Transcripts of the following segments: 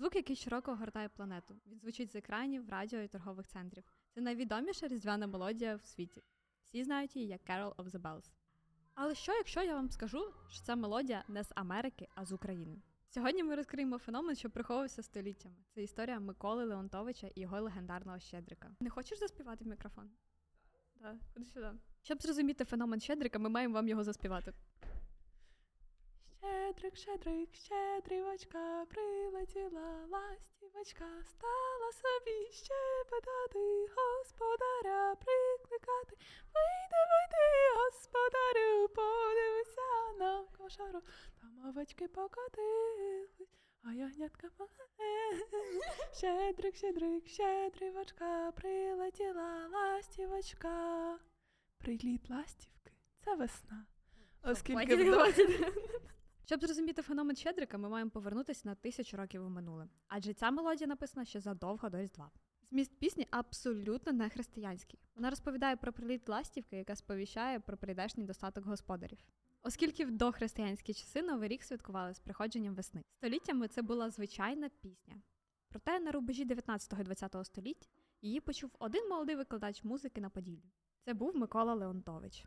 Звук, який широко огортає планету. Він звучить з екранів, радіо і торгових центрів. Це найвідоміша різдвяна мелодія в світі. Всі знають її як Carol of the Bells. Але що, якщо я вам скажу, що ця мелодія не з Америки, а з України? Сьогодні ми розкриємо феномен, що приховувався століттями. Це історія Миколи Леонтовича і його легендарного Щедрика. Не хочеш заспівати в мікрофон? Так, ходи сюди. Щоб зрозуміти феномен Щедрика, ми маємо вам його заспівати. Щедрик, щедрик, щедрівочка, прилетіла ластівочка, стала собі щебетати, господаря прикликати. Вийди, вийди, господарю, подивися на кошару. Там овечки покотились, а ягнятка погане. Щедрик, щедрик, щедрівочка, прилетіла ластівочка. Приліт ластівки це весна. Оскільки вдома... Щоб зрозуміти феномен Щедрика, ми маємо повернутися на тисячу років у минуле, адже ця мелодія написана ще задовго до Різдва. Зміст пісні абсолютно не християнський. Вона розповідає про приліт ластівки, яка сповіщає про прийдешній достаток господарів. Оскільки в дохристиянські часи Новий рік святкували з приходженням весни. Століттями це була звичайна пісня. Проте на рубежі 19-20 століть її почув один молодий викладач музики на Поділлі. Це був Микола Леонтович.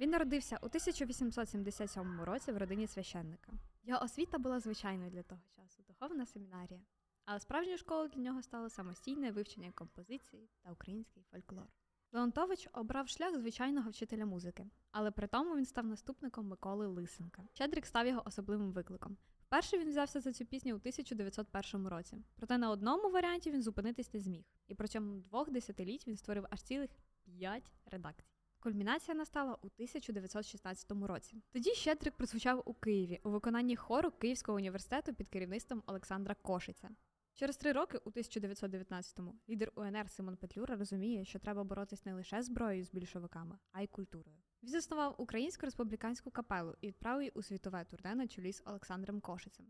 Він народився у 1877 році в родині священника. Його освіта була звичайною для того часу, духовна семінарія. Але справжньою школою для нього стало самостійне вивчення композиції та український фольклор. Леонтович обрав шлях звичайного вчителя музики, але при тому він став наступником Миколи Лисенка. Щедрик став його особливим викликом. Вперше він взявся за цю пісню у 1901 році. Проте на одному варіанті він зупинитись не зміг, і протягом двох десятиліть він створив аж цілих п'ять редакцій. Кульмінація настала у 1916 році. Тоді Щедрик прозвучав у Києві у виконанні хору Київського університету під керівництвом Олександра Кошиця. Через три роки, у 1919-му, лідер УНР Симон Петлюра розуміє, що треба боротись не лише зброєю з більшовиками, а й культурою. Він заснував Українську республіканську капелу і відправив її у світове турне на чолі з Олександром Кошицем.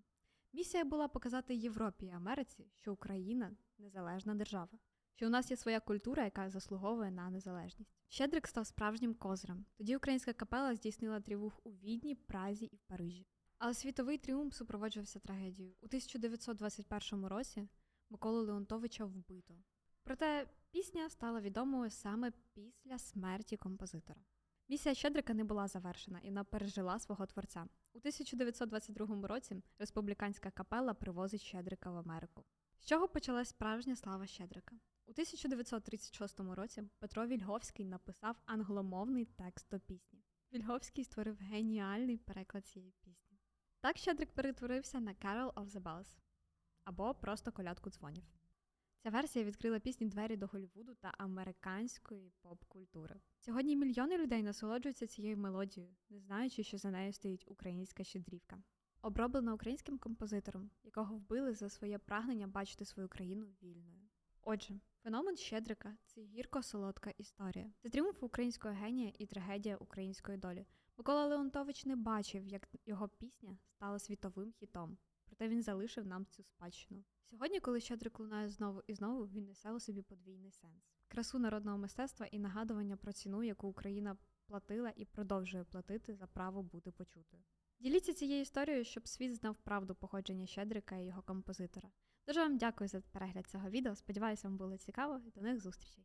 Місія була показати Європі і Америці, що Україна незалежна держава, що у нас є своя культура, яка заслуговує на незалежність. Щедрик став справжнім козирем. Тоді українська капела здійснила тріумф у Відні, Празі і в Парижі. Але світовий тріумф супроводжувався трагедією. У 1921 році Миколу Леонтовича вбито. Проте пісня стала відомою саме після смерті композитора. Місія Щедрика не була завершена, і вона пережила свого творця. У 1922 році республіканська капела привозить Щедрика в Америку. З чого почалась справжня слава Щедрика? У 1936 році Петро Вільговський написав англомовний текст до пісні. Вільговський створив геніальний переклад цієї пісні. Так Щедрик перетворився на Carol of the Bells або просто колядку дзвонів. Ця версія відкрила пісні двері до Голлівуду та американської поп-культури. Сьогодні мільйони людей насолоджуються цією мелодією, не знаючи, що за нею стоїть українська щедрівка. Оброблена українським композитором, якого вбили за своє прагнення бачити свою країну вільною. Отже, феномен Щедрика це гірко-солодка історія. Це тріумф українського генія і трагедія української долі. Микола Леонтович не бачив, як його пісня стала світовим хітом, проте він залишив нам цю спадщину. Сьогодні, коли Щедрик лунає знову і знову, він несе у собі подвійний сенс: красу народного мистецтва і нагадування про ціну, яку Україна платила і продовжує платити за право бути почутою. Діліться цією історією, щоб світ знав правду походження Щедрика і його композитора. Дуже вам дякую за перегляд цього відео. Сподіваюся, вам було цікаво до нових зустрічей.